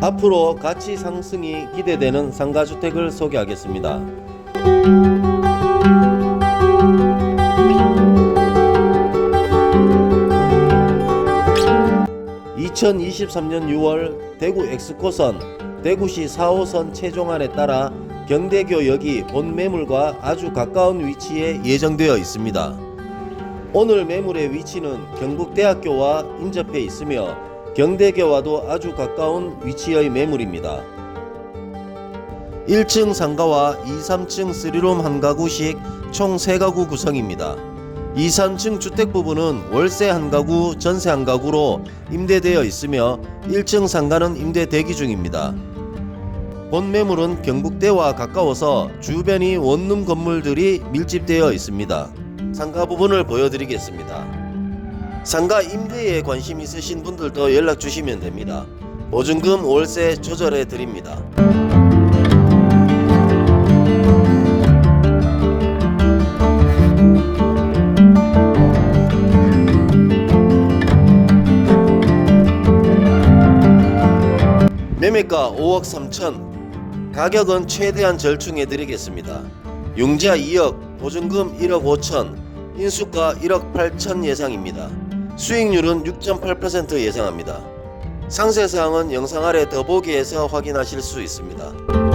앞으로 가치 상승이 기대되는 상가주택을 소개하겠습니다. 2023년 6월 대구 엑스코선 대구시 4호선 최종안에 따라 경대교역이 본 매물과 아주 가까운 위치에 예정되어 있습니다. 오늘 매물의 위치는 경북대학교와 인접해 있으며 경대교와도 아주 가까운 위치의 매물입니다. 1층 상가와 2, 3층 3룸 한 가구씩 총 3가구 구성입니다. 2, 3층 주택 부분은 월세 한 가구, 전세 한 가구로 임대되어 있으며 1층 상가는 임대 대기 중입니다. 본 매물은 경북대와 가까워서 주변이 원룸 건물들이 밀집되어 있습니다. 상가 부분을 보여드리겠습니다. 상가 임대에 관심 있으신 분들도 연락 주시면 됩니다. 보증금 월세 조절해 드립니다. 매매가 5억 3천 가격은 최대한 절충해 드리겠습니다. 융자 2억 보증금 1억 5천 인수가 1억 8천 예상입니다. 수익률은 6.8% 예상합니다. 상세사항은 영상 아래 더보기에서 확인하실 수 있습니다.